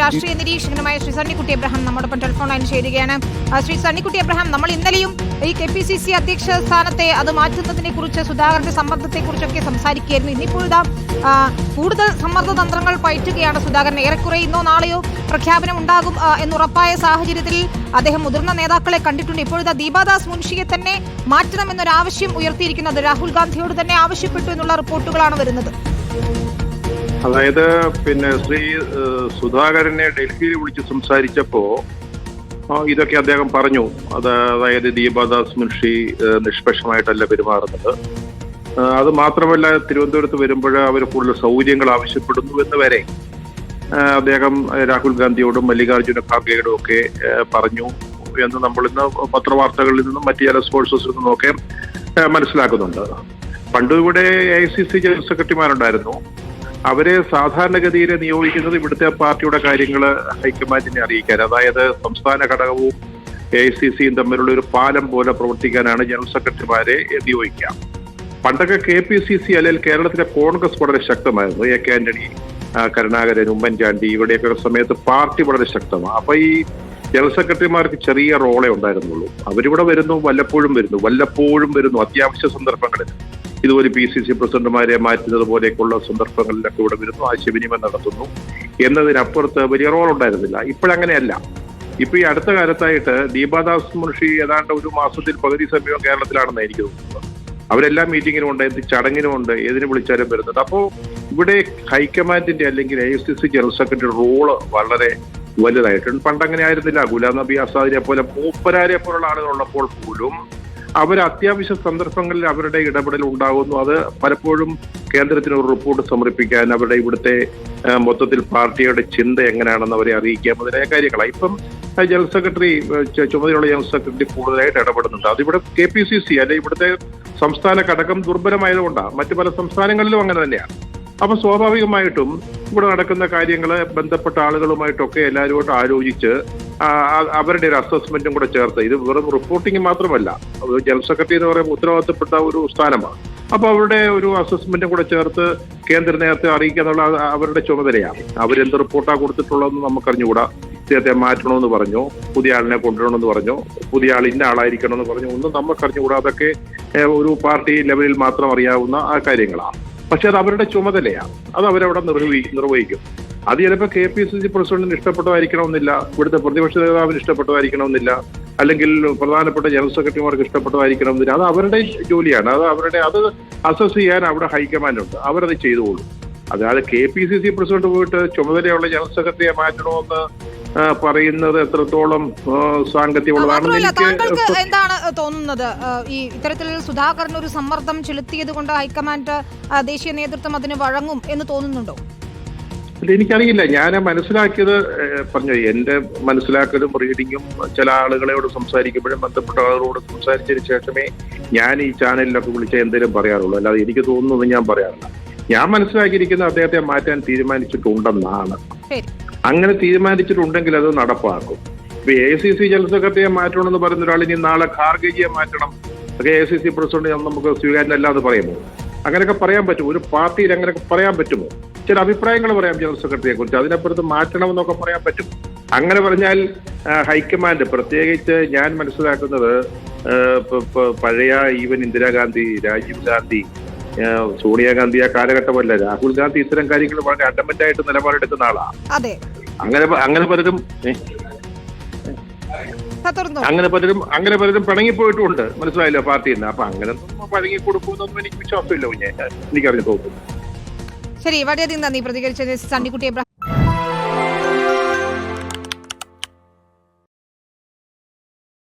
രാഷ്ട്രീയ നിരീക്ഷകനുമായ ശ്രീ സണ്ണിക്കുട്ടി എബ്രഹാം നമ്മോടൊപ്പം ടെലിഫോൺ ലൈൻ ചേരുകയാണ്. ആ, ശ്രീ സണ്ണിക്കുട്ടി എബ്രഹാം നമ്മൾ ഇന്നലെയും ഈ കെ പി സി സി അധ്യക്ഷ സ്ഥാനത്തെ അത് മാറ്റുന്നതിനെ കുറിച്ച് സുധാകരന്റെ സമ്മർദ്ദത്തെ കുറിച്ചൊക്കെ സംസാരിക്കുകയായിരുന്നു. ഇന്നിപ്പോൾ ഇതാ കൂടുതൽ സമ്മർദ്ദ തന്ത്രങ്ങൾ പയറ്റുകയാണ് സുധാകരൻ. ഏറെക്കുറെ ഇന്നോ നാളെയോ പ്രഖ്യാപനം ഉണ്ടാകും എന്നുറപ്പായ സാഹചര്യത്തിൽ അദ്ദേഹം മുതിർന്ന നേതാക്കളെ കണ്ടിട്ടുണ്ട്. ഇപ്പോഴത്തെ ദീപാദാസ് മുൻഷിയെ തന്നെ മാറ്റണമെന്നൊരു ആവശ്യം ഉയർത്തിയിരിക്കുന്നത് രാഹുൽ ഗാന്ധിയോട് തന്നെ ആവശ്യപ്പെട്ടു എന്നുള്ള റിപ്പോർട്ടുകളാണ് വരുന്നത്. അതായത് പിന്നെ ശ്രീ സുധാകരനെ ഡൽഹിയിൽ വിളിച്ച് സംസാരിച്ചപ്പോ ഇതൊക്കെ അദ്ദേഹം പറഞ്ഞു. അത് അതായത് ദീപദാസ് മുൻഷി നിഷ്പക്ഷമായിട്ടല്ല പെരുമാറുന്നത്. അത് മാത്രമല്ല തിരുവനന്തപുരത്ത് വരുമ്പോൾ അവർ കൂടുതൽ സൗകര്യങ്ങൾ ആവശ്യപ്പെടുന്നു എന്ന് വരെ അദ്ദേഹം രാഹുൽ ഗാന്ധിയോടും മല്ലികാർജുന ഖാർഗെയോടും ഒക്കെ പറഞ്ഞു എന്ന് നമ്മൾ ഇന്ന് പത്രവാർത്തകളിൽ നിന്നും മറ്റു ചില സ്പോർട്സിൽ നിന്നുമൊക്കെ മനസ്സിലാക്കുന്നുണ്ട്. പണ്ട് ഇവിടെ A I C C general സെക്രട്ടറിമാരുണ്ടായിരുന്നു. അവരെ സാധാരണഗതിയിൽ നിയോഗിക്കുന്നത് ഇവിടുത്തെ പാർട്ടിയുടെ കാര്യങ്ങൾ ഹൈക്കമാൻഡിനെ അറിയിക്കാൻ. അതായത് സംസ്ഥാന ഘടകവും എ ഐ സി സിയും തമ്മിലുള്ള ഒരു പാലം പോലെ പ്രവർത്തിക്കാനാണ് ജനറൽ സെക്രട്ടറിമാരെ നിയോഗിക്കുക. പണ്ടൊക്കെ കെ പി സി സി അല്ലെങ്കിൽ കേരളത്തിലെ കോൺഗ്രസ് വളരെ ശക്തമായിരുന്നു. എ കെ ആന്റണി കരുണാകരൻ ഉമ്മൻചാണ്ടി ഇവിടെയൊക്കെ സമയത്ത് പാർട്ടി വളരെ ശക്തമാണ്. അപ്പൊ ഈ ജനറൽ സെക്രട്ടറിമാർക്ക് ചെറിയ റോളേ ഉണ്ടായിരുന്നുള്ളൂ. അവരിവിടെ വരുന്നു വല്ലപ്പോഴും വരുന്നു വല്ലപ്പോഴും വരുന്നു. അത്യാവശ്യ സന്ദർഭങ്ങളിൽ. ഇതുപോലെ പി സി സി പ്രസിഡന്റുമാരെ മാറ്റുന്നത് പോലെയൊക്കെയുള്ള സന്ദർഭങ്ങളിലൊക്കെ ഇവിടെ വരുന്നു. ആശയവിനിമയം നടത്തുന്നു. എന്നതിനപ്പുറത്ത് വലിയ റോൾ ഉണ്ടായിരുന്നില്ല. ഇപ്പോഴങ്ങനെയല്ല ഇപ്പൊ ഈ അടുത്ത കാലത്തായിട്ട് ദീപാദാസ് മുൻഷി ഏതാണ്ട് ഒരു മാസത്തിൽ പകുതി സമയം കേരളത്തിലാണെന്ന് എനിക്ക് തോന്നുന്നത്. അവരെല്ലാം മീറ്റിങ്ങിനുമുണ്ട് എന്ത് ചടങ്ങിനും ഉണ്ട് ഏതിനു വിളിച്ചാലും വരുന്നത്. അപ്പോൾ ഇവിടെ ഹൈക്കമാൻഡിന്റെ അല്ലെങ്കിൽ A S C general secretary role വളരെ വലുതായിട്ടുണ്ട്. പണ്ടങ്ങനെ ആയിരുന്നില്ല. ഗുലാം നബി ആസാദിനെ പോലെ മൂപ്പരാരെ പോലുള്ള ആളുകൾ ഉള്ളപ്പോൾ പോലും അവർ അത്യാവശ്യ സന്ദർഭങ്ങളിൽ അവരുടെ ഇടപെടൽ ഉണ്ടാകുന്നു. അത് പലപ്പോഴും കേന്ദ്രത്തിന് ഒരു റിപ്പോർട്ട് സമർപ്പിക്കാൻ അവരുടെ ഇവിടുത്തെ മൊത്തത്തിൽ പാർട്ടിയുടെ ചിന്ത എങ്ങനെയാണെന്ന് അവരെ അറിയിക്കുക മുതലായ കാര്യങ്ങളാണ് ഇപ്പം ജനറൽ സെക്രട്ടറി ചുമതലയുള്ള ജനറൽ സെക്രട്ടറി കൂടുതലായിട്ട് ഇടപെടുന്നുണ്ട്. അതിവിടെ കെ പി സി സി അല്ലെ ഇവിടുത്തെ സംസ്ഥാന ഘടകം ദുർബലമായതുകൊണ്ടാണ് മറ്റു പല സംസ്ഥാനങ്ങളിലും അങ്ങനെ തന്നെയാണ് അപ്പൊ സ്വാഭാവികമായിട്ടും ഇവിടെ നടക്കുന്ന കാര്യങ്ങൾ ബന്ധപ്പെട്ട ആളുകളുമായിട്ടൊക്കെ എല്ലാവരുമായിട്ട് ആലോചിച്ച് അവരുടെ ഒരു അസസ്മെന്റും കൂടെ ചേർത്ത്. ഇത് വെറും റിപ്പോർട്ടിംഗ് മാത്രമല്ല. ജനറൽ സെക്രട്ടറി എന്ന് പറയുമ്പോൾ ഉത്തരവാദിത്തപ്പെട്ട ഒരു സ്ഥാനമാണ്. അപ്പൊ അവരുടെ ഒരു അസസ്മെന്റും കൂടെ ചേർത്ത് കേന്ദ്ര നേരത്തെ അറിയിക്കുക എന്നുള്ള അവരുടെ ചുമതലയാണ്. അവരെന്ത് റിപ്പോർട്ടാണ് കൊടുത്തിട്ടുള്ളതെന്ന് നമുക്കറിഞ്ഞുകൂടാ. ഇദ്ദേഹത്തെ മാറ്റണമെന്ന് പറഞ്ഞു. പുതിയ ആളിനെ കൊണ്ടുവരണമെന്ന് പറഞ്ഞു. പുതിയ ആൾ ഇന്ന ആളായിരിക്കണം എന്ന് പറഞ്ഞു. ഒന്നും നമുക്കറിഞ്ഞുകൂടാ. അതൊക്കെ ഒരു പാർട്ടി ലെവലിൽ മാത്രം അറിയാവുന്ന ആ കാര്യങ്ങളാണ്. പക്ഷെ അത് അവരുടെ ചുമതലയാണ്. അത് അവരവിടെ നിർവഹി നിർവഹിക്കും അത് ചിലപ്പോൾ കെ പി സി സി പ്രസിഡന്റിന് ഇഷ്ടപ്പെട്ടതായിരിക്കണമെന്നില്ല ഇവിടുത്തെ പ്രതിപക്ഷ നേതാവിന് ഇഷ്ടപ്പെട്ടതായിരിക്കണമെന്നില്ല അല്ലെങ്കിൽ പ്രധാനപ്പെട്ട ജനറൽ സെക്രട്ടറിമാർക്ക് ഇഷ്ടപ്പെട്ടതായിരിക്കണമെന്നില്ല അത് അവരുടെ ജോലിയാണ്. അത് അവരുടെ അത് അസസ് ചെയ്യാൻ അവിടെ ഹൈക്കമാൻഡ് ഉണ്ട്. അവരത് ചെയ്തുകൊള്ളും അതായത് K P C C president പോയിട്ട് ചുമതലയുള്ള ജനറൽ സെക്രട്ടറിയെ മാറ്റണമെന്ന് പറയുന്നത് എത്രത്തോളം സാങ്കത്യമുള്ളതാണെന്ന് താങ്കൾക്ക് എന്താണ് തോന്നുന്നത്? ഈ ഇത്തരത്തിൽ സുധാകരൻ ഒരു സമ്മർദ്ദം ചെലുത്തിയത് കൊണ്ട് ഹൈക്കമാൻഡ് ദേശീയ നേതൃത്വം അതിന് വഴങ്ങും എന്ന് തോന്നുന്നുണ്ടോ? ഇത് എനിക്കറിയില്ല. ഞാൻ മനസ്സിലാക്കിയത് പറഞ്ഞു എന്റെ മനസ്സിലാക്കലും റീഡിങ്ങും ചില ആളുകളോട് സംസാരിക്കുമ്പോഴും ബന്ധപ്പെട്ട ആളുകളോട് സംസാരിച്ചതിന് ശേഷമേ ഞാൻ ഈ ചാനലിലൊക്കെ വിളിച്ച എന്തെങ്കിലും പറയാറുള്ളൂ. അല്ലാതെ എനിക്ക് തോന്നുന്നത് ഞാൻ പറയാറില്ല. ഞാൻ മനസ്സിലാക്കിയിരിക്കുന്നത് അദ്ദേഹത്തെ മാറ്റാൻ തീരുമാനിച്ചിട്ടുണ്ടെന്നാണ്. അങ്ങനെ തീരുമാനിച്ചിട്ടുണ്ടെങ്കിൽ അത് നടപ്പാക്കും. ഇപ്പൊ എ സി സി ജനറൽ സെക്രട്ടറിയെ മാറ്റണമെന്ന് പറയുന്ന ഒരാൾ ഇനി നാളെ ഖാർഗെജിയെ മാറ്റണം. അതൊക്കെ എ സി സി പ്രസിഡന്റ് നമുക്ക് സ്വീകാര്യമല്ലാതെ പറയുമോ? അങ്ങനെയൊക്കെ പറയാൻ പറ്റുമോ? ഒരു പാർട്ടിയിൽ അങ്ങനെയൊക്കെ പറയാൻ പറ്റുമോ? ചില അഭിപ്രായങ്ങൾ പറയാം ജനറൽ സെക്രട്ടറിയെ കുറിച്ച്. അതിനപ്പുറത്ത് മാറ്റണമെന്നൊക്കെ പറയാൻ പറ്റും. അങ്ങനെ പറഞ്ഞാൽ ഹൈക്കമാൻഡ് പ്രത്യേകിച്ച് ഞാൻ മനസ്സിലാക്കുന്നത് പഴയ ഈവൻ ഇന്ദിരാഗാന്ധി രാജീവ് ഗാന്ധി സോണിയാഗാന്ധി ആ കാലഘട്ടമല്ല. രാഹുൽ ഗാന്ധി ഇത്തരം കാര്യങ്ങൾ വളരെ അഡമന്റ് ആയിട്ട് നിലപാടെടുക്കുന്ന ആളാണ് അങ്ങനെ അങ്ങനെ പലരും അങ്ങനെ പലരും അങ്ങനെ പലരും പിണങ്ങിപ്പോയിട്ടുണ്ട് മനസ്സിലായില്ലോ പാർട്ടിയിൽ നിന്ന്. അപ്പൊ അങ്ങനെ പഴങ്ങി കൊടുക്കുമെന്നൊന്നും എനിക്ക് വിശ്വാസമില്ല കുഞ്ഞെ. എനിക്കറിഞ്ഞു തോന്നുന്നു ശരി വളരെയധികം നന്ദി. പ്രതികരിച്ചത് സണ്ണിക്കുട്ടി എബ്രഹാം